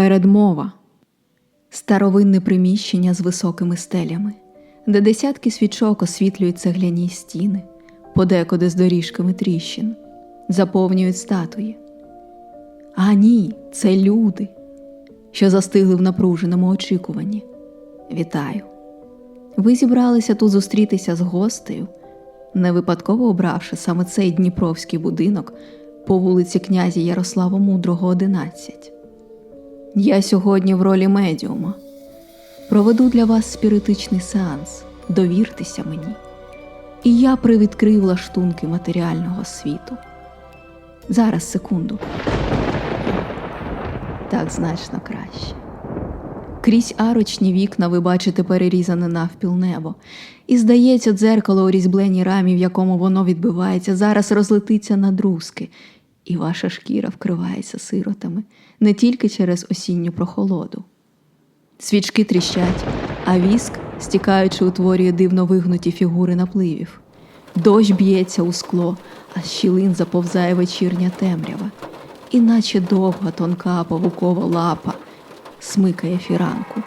Передмова старовинне приміщення з високими стелями, де десятки свічок освітлюють цегляні стіни, подекуди з доріжками тріщин, заповнюють статуї. А ні, це люди, що застигли в напруженому очікуванні. Вітаю! Ви зібралися тут зустрітися з гостею, не випадково обравши саме цей дніпровський будинок по вулиці князя Ярослава Мудрого, 11. Я сьогодні в ролі медіума. Проведу для вас спіритичний сеанс. Довіртеся мені. І я привідкрив лаштунки матеріального світу. Зараз секунду. Так значно краще. Крізь арочні вікна ви бачите перерізане навпіл небо, і здається, дзеркало у різьбленій рамі, в якому воно відбивається, зараз розлетиться на друзки, і ваша шкіра вкривається сиротами не тільки через осінню прохолоду. Свічки тріщать, а віск, стікаючи, утворює дивно вигнуті фігури напливів. Дощ б'ється у скло, а з щілин заповзає вечірня темрява, і наче довга тонка павукова лапа смикає фіранку.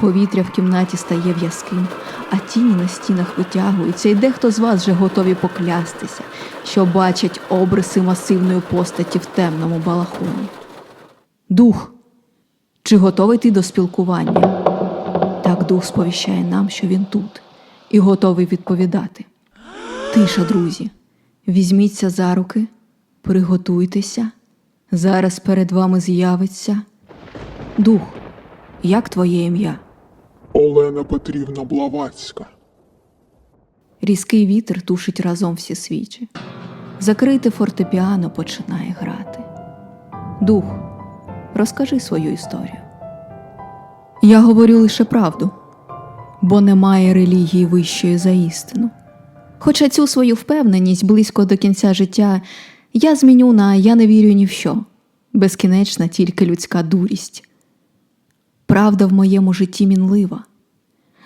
Повітря в кімнаті стає в'язким, а тіні на стінах витягуються, і дехто з вас вже готові поклястися, що бачать обриси масивної постаті в темному балахоні. Дух, чи готовий ти до спілкування? Так дух сповіщає нам, що він тут, і готовий відповідати. Тиша, друзі, візьміться за руки, приготуйтеся. Зараз перед вами з'явиться дух. Як твоє ім'я? Олена Петрівна Блаватська. Різкий вітер тушить разом всі свічі. Закрите фортепіано починає грати. Дух, розкажи свою історію. Я говорю лише правду, бо немає релігії вищої за істину. Хоча цю свою впевненість близько до кінця життя я зміню на я не вірю ні в що, безкінечна тільки людська дурість. Правда в моєму житті мінлива.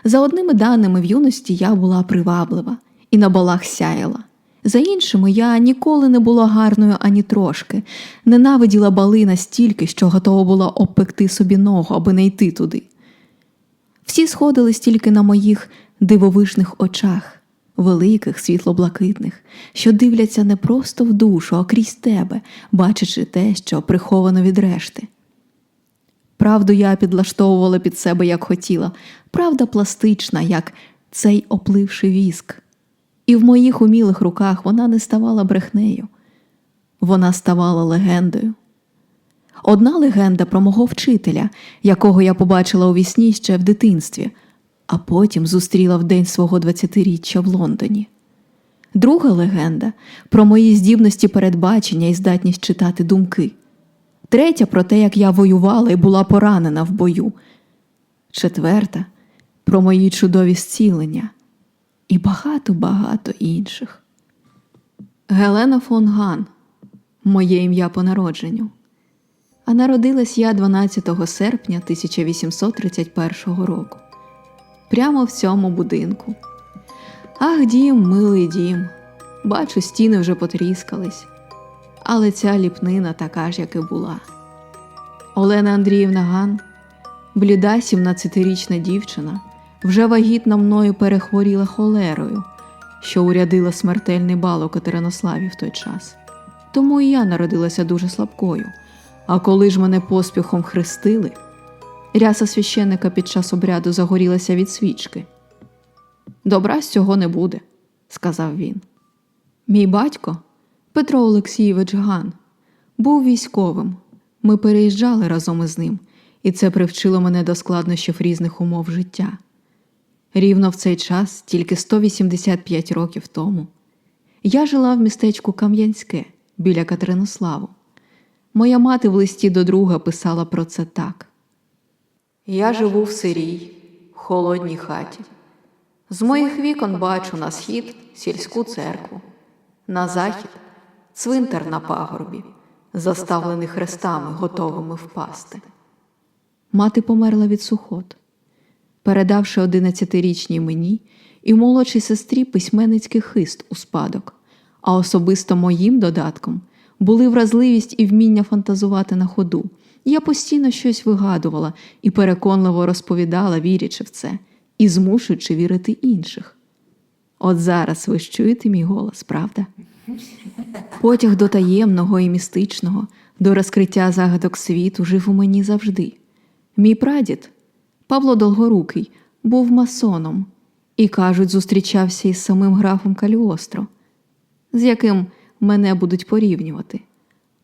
За одними даними в юності я була приваблива і на балах сяяла. За іншими, я ніколи не була гарною ані трошки, ненавиділа бали настільки, що готова була обпекти собі ногу, аби не йти туди. Всі сходились тільки на моїх дивовижних очах, великих, світло-блакитних, що дивляться не просто в душу, а крізь тебе, бачачи те, що приховано від решти. Правду я підлаштовувала під себе, як хотіла, правда пластична, як цей опливший віск. І в моїх умілих руках вона не ставала брехнею, вона ставала легендою. Одна легенда про мого вчителя, якого я побачила у вісні ще в дитинстві, а потім зустріла в день свого 20-річчя в Лондоні. Друга легенда про мої здібності передбачення і здатність читати думки. Третя про те, як я воювала і була поранена в бою. Четверта про мої чудові зцілення і багато-багато інших. Гелена фон Ган моє ім'я по народженню. А народилась я 12 серпня 1831 року. Прямо в цьому будинку. Ах, дім, милий дім. Бачу, стіни вже потріскались. Але ця ліпнина така ж, як і була. Олена Андріївна Ган, бліда 17-річна дівчина, вже вагітна мною перехворіла холерою, що урядила смертельний бал у Катеринославі в той час. Тому і я народилася дуже слабкою. А коли ж мене поспіхом хрестили, ряса священника під час обряду загорілася від свічки. Добра з цього не буде, сказав він. Мій батько, Петро Олексійович Ган, був військовим. Ми переїжджали разом із ним, і це привчило мене до складнощів різних умов життя. Рівно в цей час, тільки 185 років тому, я жила в містечку Кам'янське біля Катеринославу. Моя мати в листі до друга писала про це так: Я живу в сирій, холодній хаті. З моїх вікон бачу на схід сільську церкву, на захід цвинтар на пагорбі, заставлений хрестами, готовими впасти. Мати померла від сухот, передавши одинадцятирічній мені і молодшій сестрі письменницький хист у спадок, а особисто моїм додатком були вразливість і вміння фантазувати на ходу, Я постійно щось вигадувала і переконливо розповідала, вірячи в це, і змушуючи вірити інших. От зараз ви чуєте мій голос, правда? Потяг до таємного і містичного, до розкриття загадок світу жив у мені завжди. Мій прадід, Павло Долгорукий, був масоном і, кажуть, зустрічався із самим графом Каліостро, з яким мене будуть порівнювати.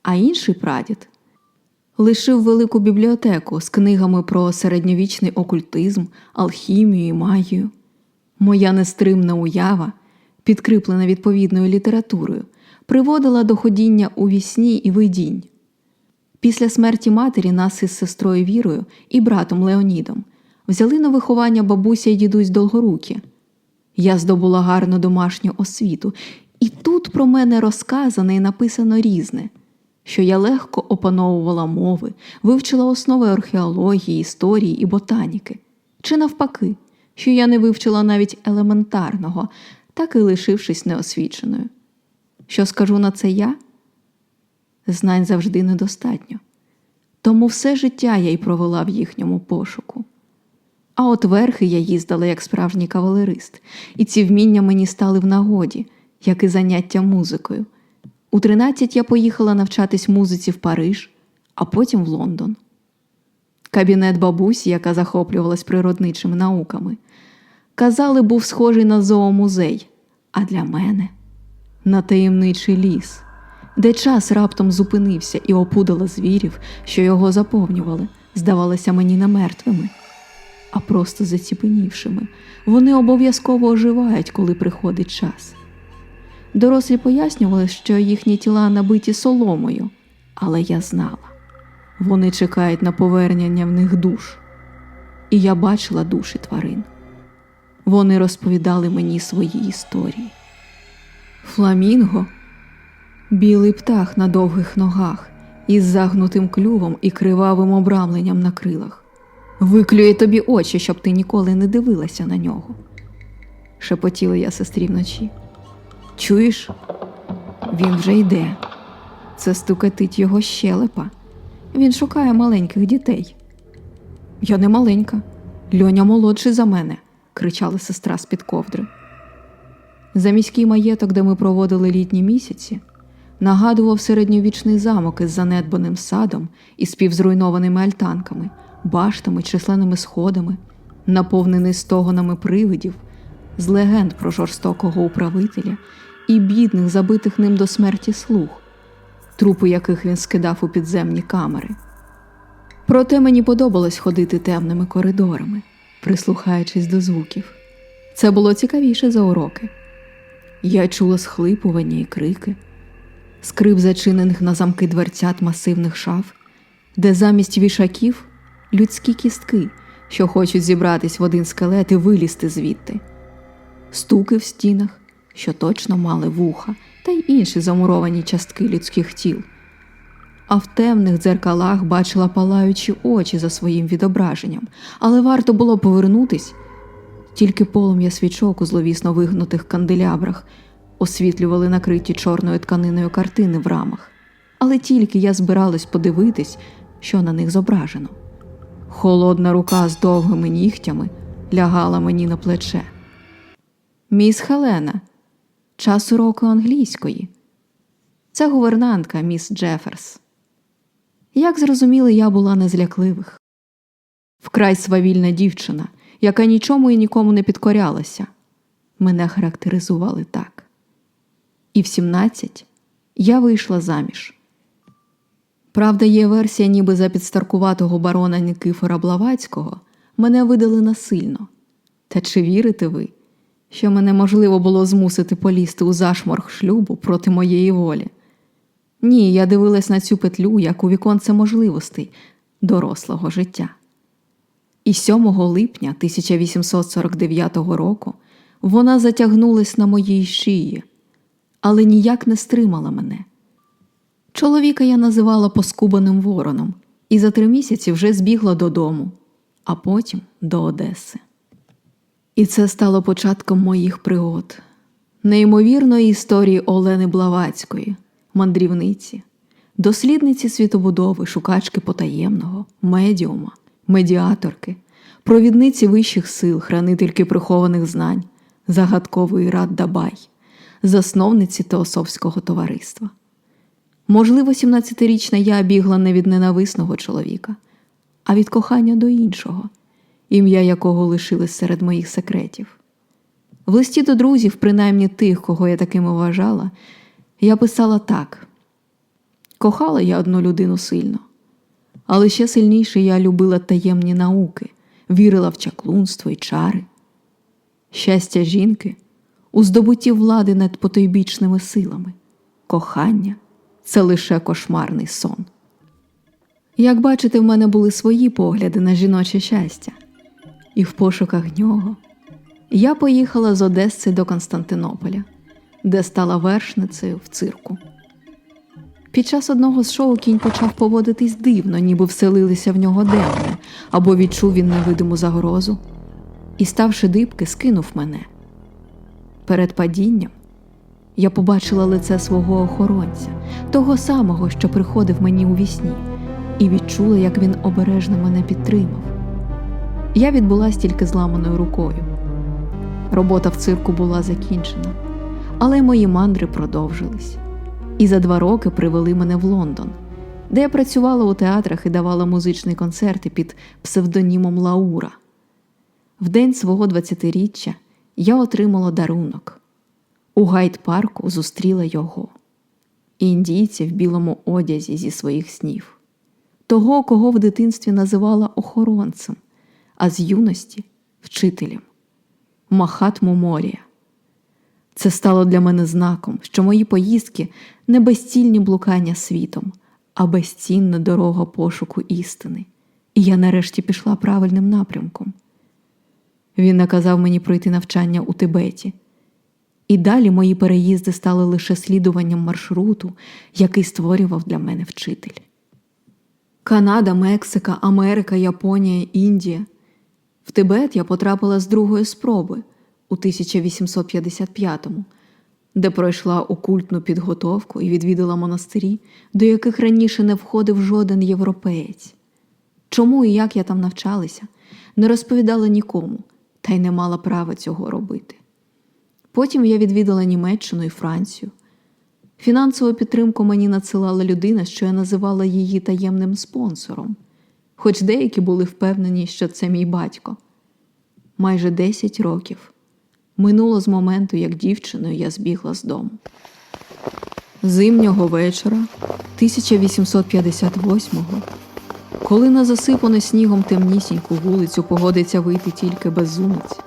А інший прадід лишив велику бібліотеку з книгами про середньовічний окультизм, алхімію і магію. Моя нестримна уява, підкріплена відповідною літературою, приводила до ходіння у вісні і видінь. Після смерті матері нас із сестрою Вірою і братом Леонідом взяли на виховання бабуся і дідусь Долгорукі. Я здобула гарну домашню освіту, і тут про мене розказане і написано різне, що я легко опановувала мови, вивчила основи археології, історії і ботаніки, чи навпаки, що я не вивчила навіть елементарного, так і лишившись неосвіченою. Що скажу на це я? Знань завжди недостатньо. Тому все життя я й провела в їхньому пошуку. А от верхи я їздила як справжній кавалерист, і ці вміння мені стали в нагоді, як і заняття музикою. У 13 я поїхала навчатись музиці в Париж, а потім в Лондон. Кабінет бабусі, яка захоплювалась природничими науками, казали, був схожий на зоомузей, а для мене на таємничий ліс, де час раптом зупинився і опудало звірів, що його заповнювали, здавалося мені не мертвими, а просто заціпенівшими. Вони обов'язково оживають, коли приходить час. Дорослі пояснювали, що їхні тіла набиті соломою, але я знала. Вони чекають на повернення в них душ. І я бачила душі тварин. Вони розповідали мені свої історії. Фламінго білий птах на довгих ногах із загнутим клювом і кривавим обрамленням на крилах. Виклює тобі очі, щоб ти ніколи не дивилася на нього. Шепотіла я сестрі вночі. Чуєш? Він вже йде. Це стукатить його щелепа. Він шукає маленьких дітей. Я не маленька. Льоня молодший за мене, кричала сестра з-під ковдри. За міський маєток, де ми проводили літні місяці, нагадував середньовічний замок із занедбаним садом і співзруйнованими альтанками, баштами, численними сходами, наповнений стогонами привидів, з легенд про жорстокого управителя і бідних, забитих ним до смерті слуг, трупи яких він скидав у підземні камери. Проте мені подобалось ходити темними коридорами, прислухаючись до звуків. Це було цікавіше за уроки. Я чула схлипування і крики, скрип зачинених на замки дверцят масивних шаф, де замість вішаків людські кістки, що хочуть зібратись в один скелет і вилізти звідти, стуки в стінах, що точно мали вуха, та й інші замуровані частки людських тіл. А в темних дзеркалах бачила палаючі очі за своїм відображенням, але варто було повернутись, тільки полум'я свічок у зловісно вигнутих канделябрах освітлювали накриті чорною тканиною картини в рамах. Але тільки я збиралась подивитись, що на них зображено. Холодна рука з довгими нігтями лягала мені на плече. Міс Хелена, час уроку англійської. Це гувернантка міс Джеферс. Як зрозуміли, я була не з лякливих. Вкрай свавільна дівчина, яка нічому і нікому не підкорялася. Мене характеризували так. І в 17 я вийшла заміж. Правда, є версія, ніби за підстаркуватого барона Никифора Блавацького мене видали насильно. Та чи вірите ви, що мене можливо було змусити полізти у зашморг шлюбу проти моєї волі? Ні, я дивилась на цю петлю як у віконце можливостей дорослого життя. І 7 липня 1849 року вона затягнулась на моїй шиї, але ніяк не стримала мене. Чоловіка я називала поскубаним вороном і за три місяці вже збігла додому, а потім до Одеси. І це стало початком моїх пригод, неймовірної історії Олени Блавацької, мандрівниці, дослідниці світобудови, шукачки потаємного, медіума, медіаторки, провідниці вищих сил, хранительки прихованих знань, загадковий Рад Дабай, засновниці Теософського товариства. Можливо, 17-річна я бігла не від ненависного чоловіка, а від кохання до іншого, ім'я якого лишилось серед моїх секретів. В листі до друзів, принаймні тих, кого я такими вважала, я писала так: кохала я одну людину сильно, але ще сильніше я любила таємні науки, вірила в чаклунство і чари. Щастя жінки у здобутті влади над потойбічними силами, кохання це лише кошмарний сон. Як бачите, в мене були свої погляди на жіноче щастя, і в пошуках нього я поїхала з Одеси до Константинополя, де стала вершницею в цирку. Під час одного з шоу кінь почав поводитись дивно, ніби вселилися в нього демони, або відчув він невидиму загрозу, і, ставши дибки, скинув мене. Перед падінням я побачила лице свого охоронця, того самого, що приходив мені у вісні, і відчула, як він обережно мене підтримав. Я відбулась тільки зламаною рукою. Робота в цирку була закінчена, але мої мандри продовжились. І за два роки привели мене в Лондон, де я працювала у театрах і давала музичні концерти під псевдонімом Лаура. В день свого 20-річчя я отримала дарунок. У гайд-парку зустріла його, індійця в білому одязі зі своїх снів, того, кого в дитинстві називала охоронцем, а з юності вчителем Махатму Морія. Це стало для мене знаком, що мої поїздки не безцільні блукання світом, а безцінна дорога пошуку істини, і я нарешті пішла правильним напрямком. Він наказав мені пройти навчання у Тибеті, і далі мої переїзди стали лише слідуванням маршруту, який створював для мене вчитель. Канада, Мексика, Америка, Японія, Індія. В Тибет я потрапила з другої спроби у 1855-му, де пройшла окультну підготовку і відвідала монастирі, до яких раніше не входив жоден європеєць. Чому і як я там навчалася, не розповідала нікому, та й не мала права цього робити. Потім я відвідала Німеччину і Францію. Фінансову підтримку мені надсилала людина, що я називала її таємним спонсором, хоч деякі були впевнені, що це мій батько. Майже 10 років минуло з моменту, як дівчиною я збігла з дому. Зимнього вечора 1858-го, коли на засипану снігом темнісіньку вулицю погодиться вийти тільки безумець,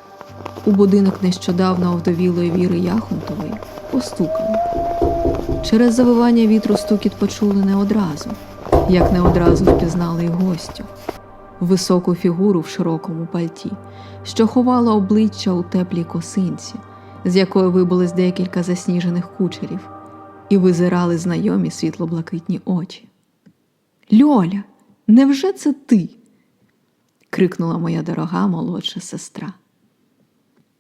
у будинок нещодавно овдовілої віри Яхонтової постукали. Через завивання вітру стукіт почули не одразу, як не одразу впізнали й гостю високу фігуру в широкому пальті, що ховала обличчя у теплій косинці, з якої вибулись декілька засніжених кучерів, і визирали знайомі світло-блакитні очі. Льоля, невже це ти? крикнула моя дорога молодша сестра.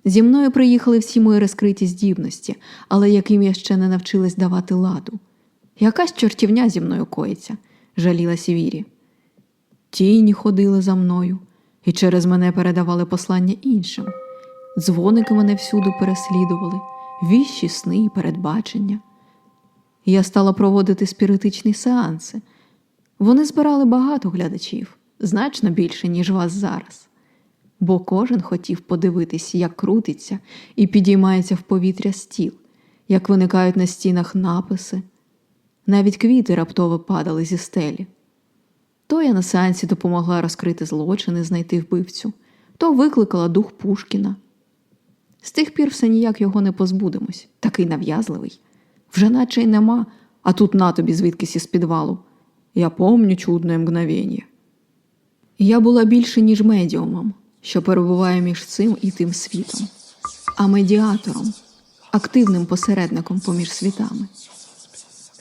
Зі мною приїхали всі мої розкриті здібності, але яким я ще не навчилась давати ладу. Якась чортівня зі мною коїться, жалілася Вірі. Тіні ходили за мною і через мене передавали послання іншим. Дзвоники мене всюди переслідували, віщі сни і передбачення. Я стала проводити спіритичні сеанси. Вони збирали багато глядачів, значно більше, ніж вас зараз. Бо кожен хотів подивитись, як крутиться і підіймається в повітря стіл, як виникають на стінах написи. Навіть квіти раптово падали зі стелі. То я на сеансі допомогла розкрити злочини, знайти вбивцю, то викликала дух Пушкіна. З тих пір все ніяк його не позбудемось, такий нав'язливий. Вже наче й нема, а тут на тобі звідкись із підвалу. Я помню чудне мгновення. Я була більше, ніж медіумом, що перебуває між цим і тим світом, а медіатором, активним посередником поміж світами.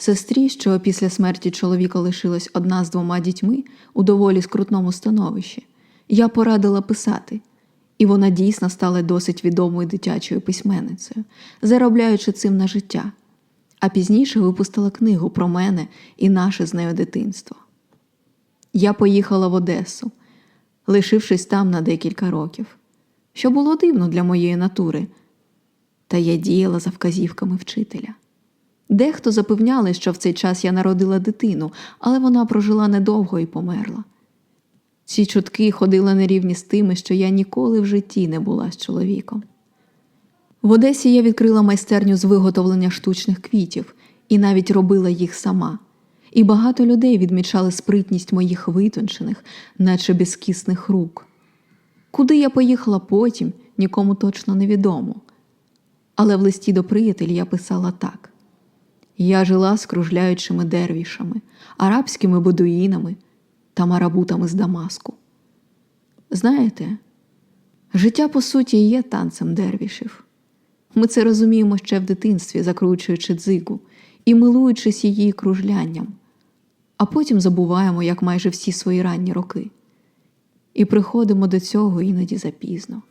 Сестрі, що після смерті чоловіка лишилась одна з двома дітьми у доволі скрутному становищі, я порадила писати, і вона дійсно стала досить відомою дитячою письменницею, заробляючи цим на життя. а пізніше випустила книгу про мене і наше з нею дитинство. Я поїхала в Одесу, лишившись там на декілька років, що було дивно для моєї натури, та я діяла за вказівками вчителя. Дехто запевняли, що в цей час я народила дитину, але вона прожила недовго і померла. Ці чутки ходили на рівні з тими, що я ніколи в житті не була з чоловіком. В Одесі я відкрила майстерню з виготовлення штучних квітів і навіть робила їх сама. І багато людей відмічали спритність моїх витончених, наче безкісних рук. Куди я поїхала потім, нікому точно невідомо. Але в листі до приятелів я писала так: я жила з кружляючими дервішами, арабськими бедуїнами та марабутами з Дамаску. Знаєте, життя по суті є танцем дервішів. Ми це розуміємо ще в дитинстві, закручуючи дзигу і милуючись її кружлянням, а потім забуваємо, як майже всі свої ранні роки. І приходимо до цього іноді запізно.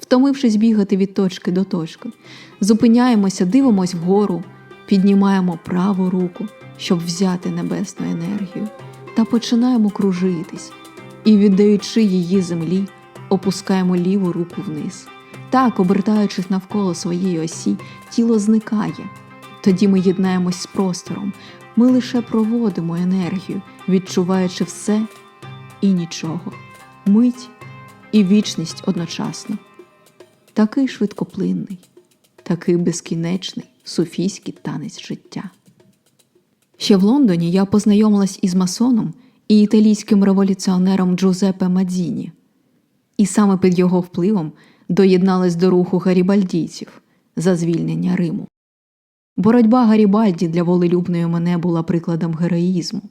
Втомившись бігати від точки до точки, зупиняємося, дивимось вгору, піднімаємо праву руку, щоб взяти небесну енергію, та починаємо кружитись і, віддаючи її землі, опускаємо ліву руку вниз. Так, обертаючись навколо своєї осі, тіло зникає. Тоді ми єднаємось з простором, ми лише проводимо енергію, відчуваючи все і нічого, мить і вічність одночасно. Такий швидкоплинний, такий безкінечний суфійський танець життя. Ще в Лондоні я познайомилась із масоном і італійським революціонером Джузеппе Мадзіні, і саме під його впливом доєдналась до руху гарібальдійців за звільнення Риму. Боротьба Гарібальді для волелюбної мене була прикладом героїзму.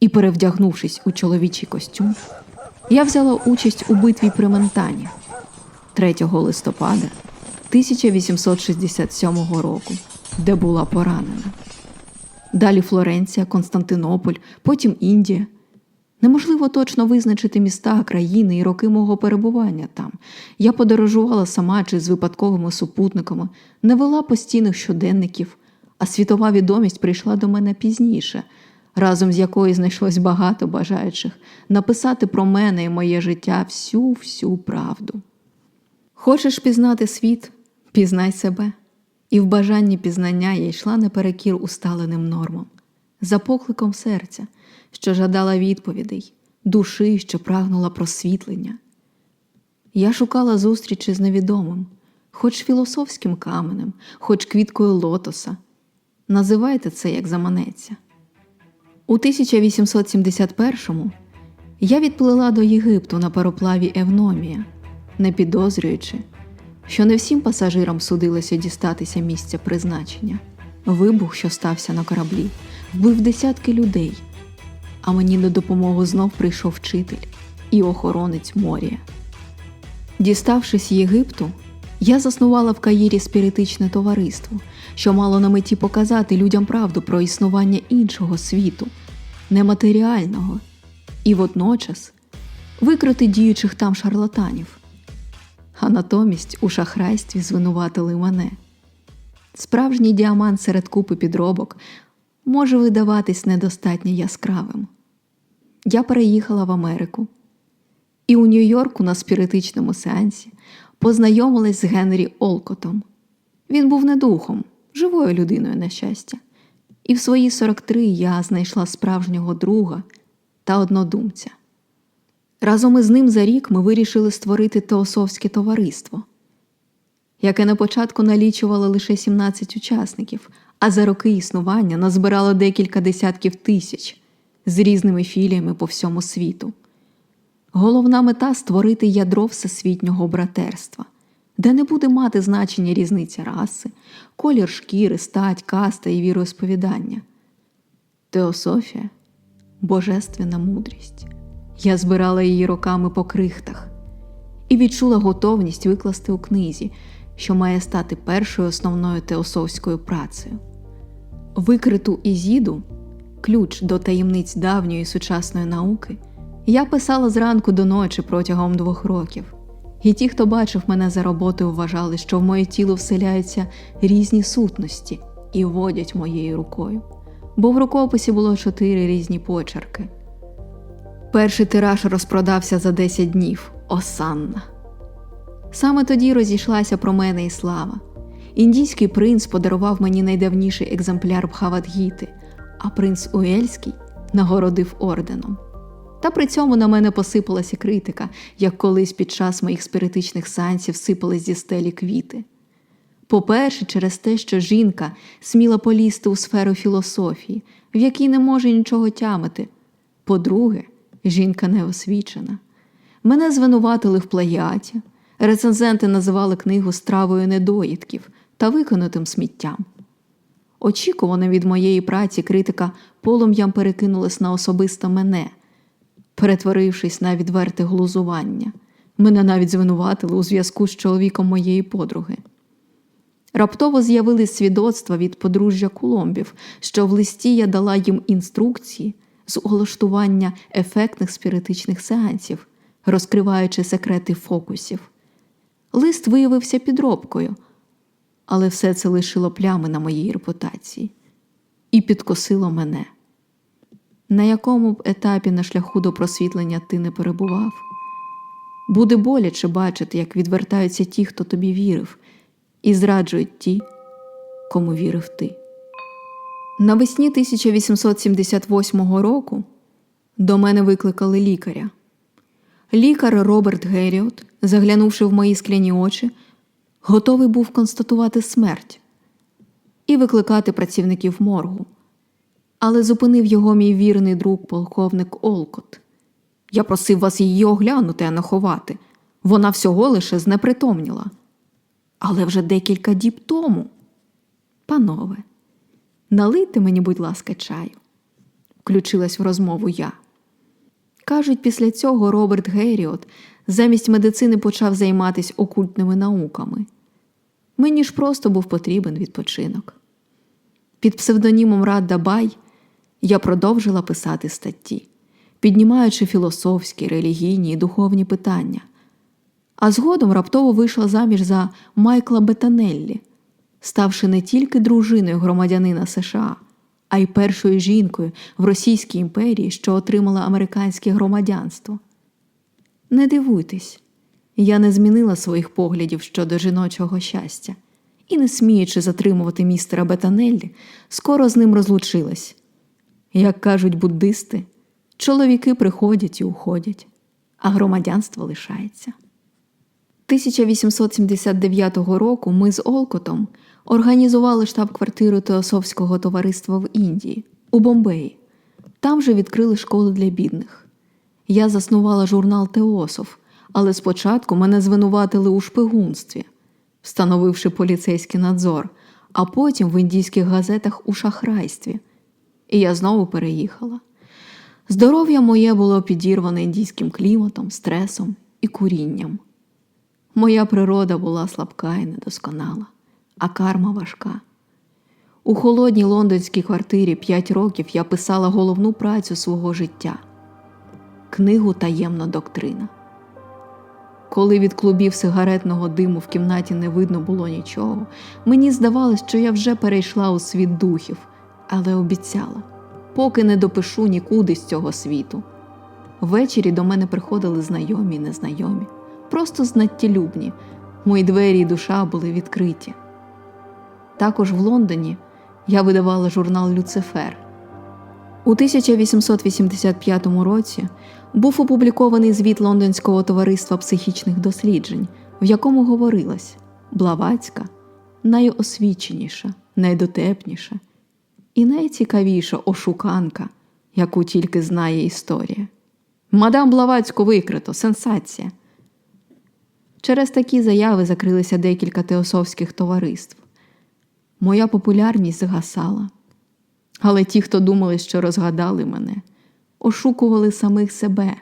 І, перевдягнувшись у чоловічий костюм, я взяла участь у битві при Ментані 3 листопада 1867 року, де була поранена. Далі Флоренція, Константинополь, потім Індія. Неможливо точно визначити міста, країни і роки мого перебування там. Я подорожувала сама чи з випадковими супутниками, не вела постійних щоденників, а світова відомість прийшла до мене пізніше, разом з якою знайшлось багато бажаючих написати про мене і моє життя всю всю правду. Хочеш пізнати світ, пізнай себе. І в бажанні пізнання я йшла наперекір усталеним нормам, за покликом серця, що жадала відповідей, душі, що прагнула просвітлення. Я шукала зустрічі з невідомим, хоч філософським каменем, хоч квіткою лотоса. Називайте це як заманеться. У 1871-му я відплила до Єгипту на пароплаві Евномія, не підозрюючи, що не всім пасажирам судилося дістатися місця призначення. Вибух, що стався на кораблі, вбив десятки людей, а мені на допомогу знов прийшов вчитель і охоронець моря. Діставшись Єгипту, я заснувала в Каїрі спіритичне товариство, що мало на меті показати людям правду про існування іншого світу, нематеріального, і водночас викрити діючих там шарлатанів. А натомість у шахрайстві звинуватили мене. Справжній діамант серед купи підробок може видаватись недостатньо яскравим. Я переїхала в Америку і у Нью-Йорку на спіритичному сеансі познайомилась з Генрі Олкотом. Він був не духом, живою людиною на щастя. І в свої 43 я знайшла справжнього друга та однодумця. Разом із ним за рік ми вирішили створити Теософське товариство, яке на початку налічувало лише 17 учасників, а за роки існування назбирало декілька десятків тисяч з різними філіями по всьому світу. Головна мета створити ядро всесвітнього братерства, де не буде мати значення різниця раси, колір шкіри, стать, каста і віросповідання. Теософія божественна мудрість. Я збирала її роками по крихтах і відчула готовність викласти у книзі, що має стати першою основною теософською працею. Викриту Ізіду, ключ до таємниць давньої сучасної науки, я писала зранку до ночі протягом двох років. І ті, хто бачив мене за роботою, вважали, що в моє тіло вселяються різні сутності і водять моєю рукою, бо в рукописі було чотири різні почерки. Перший тираж розпродався за 10 днів Осанна. Саме тоді розійшлася про мене і слава. Індійський принц подарував мені найдавніший екземпляр Бхавадгіти, а принц Уельський нагородив орденом. Та при цьому на мене посипалася критика, як колись під час моїх спиритичних сеансів сипались зі стелі квіти. По-перше, через те, що жінка сміла полізти у сферу філософії, в якій не може нічого тямити. По-друге, жінка неосвічена. Мене звинуватили в плагіаті. Рецензенти називали книгу стравою недоїдків та виконатим сміттям. Очікувано від моєї праці критика полум'ям перекинулась на особисто мене, перетворившись на відверте глузування. Мене навіть звинуватили у зв'язку з чоловіком моєї подруги. Раптово з'явились свідоцтва від подружжя Куломбів, що в листі я дала їм інструкції з улаштування ефектних спіритичних сеансів, розкриваючи секрети фокусів. Лист виявився підробкою, але все це лишило плями на моїй репутації і підкосило мене. На якому б етапі на шляху до просвітлення ти не перебував? Буде боляче бачити, як відвертаються ті, хто тобі вірив, і зраджують ті, кому вірив ти. Навесні 1878 року до мене викликали лікаря. Лікар Роберт Геріот, заглянувши в мої скляні очі, готовий був констатувати смерть і викликати працівників моргу. Але зупинив його мій вірний друг полковник Олкот. Я просив вас її оглянути, а не ховати. Вона всього лише знепритомніла. Але вже декілька діб тому. Панове, налийте мені, будь ласка, чаю, включилась в розмову я. Кажуть, після цього Роберт Геріот замість медицини почав займатися окультними науками. Мені ж просто був потрібен відпочинок. Під псевдонімом Радда Бай я продовжила писати статті, піднімаючи філософські, релігійні і духовні питання. А згодом раптово вийшла заміж за Майкла Бетанеллі, ставши не тільки дружиною громадянина США, а й першою жінкою в Російській імперії, що отримала американське громадянство. Не дивуйтесь, я не змінила своїх поглядів щодо жіночого щастя і, не сміючи затримувати містера Бетанеллі, скоро з ним розлучилась. Як кажуть буддисти, чоловіки приходять і уходять, а громадянство лишається. 1879 року ми з Олкотом організували штаб-квартиру Теософського товариства в Індії у Бомбеї. Там же відкрили школу для бідних. Я заснувала журнал Теософ, але спочатку мене звинуватили у шпигунстві, встановивши поліцейський надзор, а потім в індійських газетах у шахрайстві. І я знову переїхала. Здоров'я моє було підірване індійським кліматом, стресом і курінням. Моя природа була слабка і недосконала, а карма важка. У холодній лондонській квартирі п'ять років я писала головну працю свого життя книгу Таємна доктрина. Коли від клубів сигаретного диму в кімнаті не видно було нічого, мені здавалось, що я вже перейшла у світ духів, але обіцяла, поки не допишу нікуди з цього світу. Ввечері до мене приходили знайомі й незнайомі, просто знаттєлюбні, мої двері і душа були відкриті. Також в Лондоні я видавала журнал Люцифер. У 1885 році був опублікований звіт Лондонського товариства психічних досліджень, в якому говорилось Блаватська найосвіченіша, найдотепніша і найцікавіша ошуканка, яку тільки знає історія. Мадам Блаватську викрито, сенсація. Через такі заяви закрилися декілька теософських товариств. Моя популярність згасала. Але ті, хто думали, що розгадали мене, ошукували самих себе.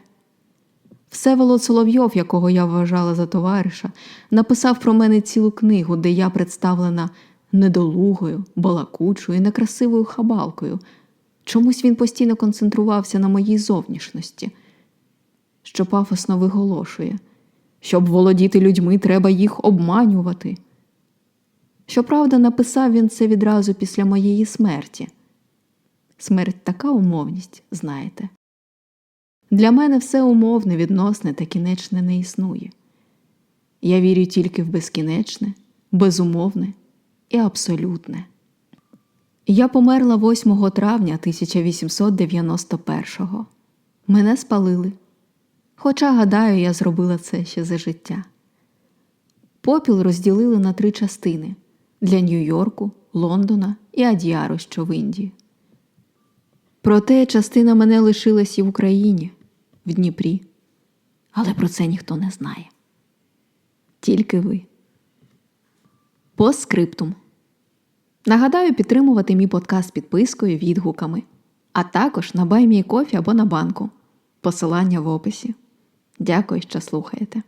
Всеволод Соловйов, якого я вважала за товариша, написав про мене цілу книгу, де я представлена недолугою, балакучою і некрасивою хабалкою. Чомусь він постійно концентрувався на моїй зовнішності, що пафосно виголошує, щоб володіти людьми, треба їх обманювати. Щоправда, написав він це відразу після моєї смерті. Смерть така умовність, знаєте. Для мене все умовне, відносне та кінечне не існує. Я вірю тільки в безкінечне, безумовне і абсолютне. Я померла 8 травня 1891-го. Мене спалили. Хоча, гадаю, я зробила це ще за життя. Попіл розділили на три частини для Нью-Йорку, Лондона і Адіару, що в Індії. Проте частина мене лишилась і в Україні, в Дніпрі. Але про це ніхто не знає. Тільки ви. Постскриптум. Нагадаю підтримувати мій подкаст підпискою, відгуками, а також на Баймій кофі або на банку. Посилання в описі. Дякую, що слухаєте.